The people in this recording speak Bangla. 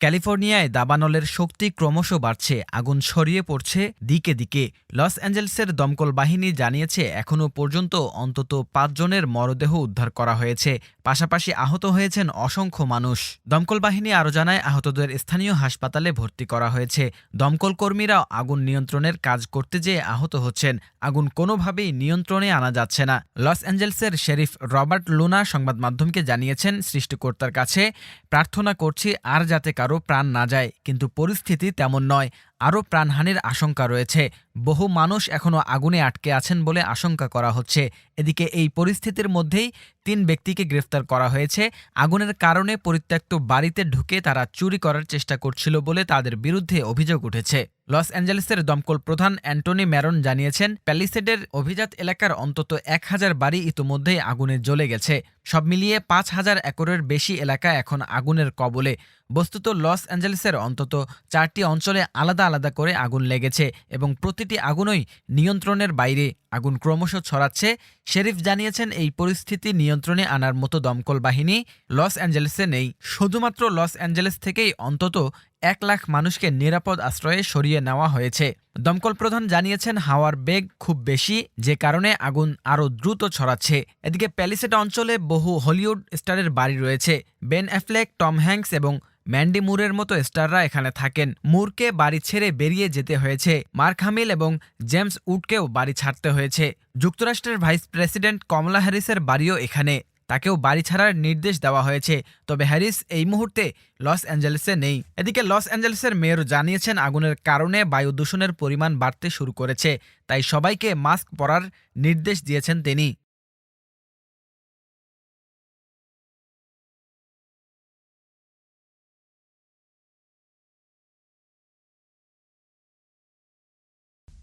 ক্যালিফোর্নিয়ায় দাবানলের শক্তি ক্রমশ বাড়ছে, আগুন ছড়িয়ে পড়ছে দিকে দিকে। লস অ্যাঞ্জেলেসের দমকল বাহিনী জানিয়েছে এখনও পর্যন্ত অন্তত পাঁচজনের মরদেহ উদ্ধার করা হয়েছে। পাশাপাশি আহত হয়েছেন অসংখ্য মানুষ। দমকল বাহিনী আরও জানায়, আহতদের স্থানীয় হাসপাতালে ভর্তি করা হয়েছে। দমকল কর্মীরা আগুন নিয়ন্ত্রণের কাজ করতে যেয়ে আহত হচ্ছেন। আগুন কোনোভাবেই নিয়ন্ত্রণে আনা যাচ্ছে না। লস অ্যাঞ্জেলসের শেরিফ রবার্ট লুনা সংবাদ মাধ্যমকে জানিয়েছেন, সৃষ্টিকর্তার কাছে প্রার্থনা করছি, আর যাতে কারও প্রাণ না যায় কিন্তু পরিস্থিতি তেমন নয়। আরও প্রাণহানির আশঙ্কা রয়েছে। বহু মানুষ এখনও আগুনে আটকে আছেন বলে আশঙ্কা করা হচ্ছে। এদিকে এই পরিস্থিতির মধ্যেই তিন ব্যক্তিকে গ্রেফতার করা হয়েছে। আগুনের কারণে পরিত্যক্ত বাড়িতে ঢুকে তারা চুরি করার চেষ্টা করছিল বলে তাদের বিরুদ্ধে অভিযোগ উঠেছে। লস অ্যাঞ্জেলেসের দমকল প্রধান অ্যান্টনি ম্যারন জানিয়েছেন, প্যালিসেডের অভিজাত এলাকার অন্তত এক হাজার বাড়ি ইতোমধ্যেই আগুনে জ্বলে গেছে। সব মিলিয়ে পাঁচ হাজার একরের বেশি এলাকা এখন আগুনের কবলে। বস্তুত লস অ্যাঞ্জেলেসের অন্তত চারটি অঞ্চলে আলাদা আলাদা করে আগুন লেগেছে এবং প্রতিটি আগুনই নিয়ন্ত্রণের বাইরে আগুন ক্রমশ ছড়াচ্ছে। শেরিফ জানিয়েছেন, এই পরিস্থিতি নিয়ন্ত্রণে আনার মতো দমকল বাহিনী লস অ্যাঞ্জেলেসে নেই। শুধুমাত্র লস অ্যাঞ্জেলেস থেকেই অন্তত এক লাখ মানুষকে নিরাপদ আশ্রয়ে সরিয়ে নেওয়া হয়েছে। দমকল প্রধান জানিয়েছেন, হাওয়ার বেগ খুব বেশি, যে কারণে আগুন আরও দ্রুত ছড়াচ্ছে। এদিকে প্যালিসেট অঞ্চলে বহু হলিউড স্টারের বাড়ি রয়েছে। বেন অ্যাফ্লেক, টম হ্যাঙ্কস এবং ম্যান্ডি মুরের মতো স্টাররা এখানে থাকেন। মুরকে বাড়ি ছেড়ে বেরিয়ে যেতে হয়েছে। মার্ক হামিল এবং জেমস উডকেও বাড়ি ছাড়তে হয়েছে। যুক্তরাষ্ট্রের ভাইস প্রেসিডেন্ট কমলা হ্যারিসের বাড়িও এখানে। তাকেও বাড়ি ছাড়ার নির্দেশ দেওয়া হয়েছে। তবে হ্যারিস এই মুহূর্তে লস অ্যাঞ্জেলেসে নেই। এদিকে লস অ্যাঞ্জেলেসের মেয়র জানিয়েছেন, আগুনের কারণে বায়ু দূষণের পরিমাণ বাড়তে শুরু করেছে। তাই সবাইকে মাস্ক পরার নির্দেশ দিয়েছেন তিনি।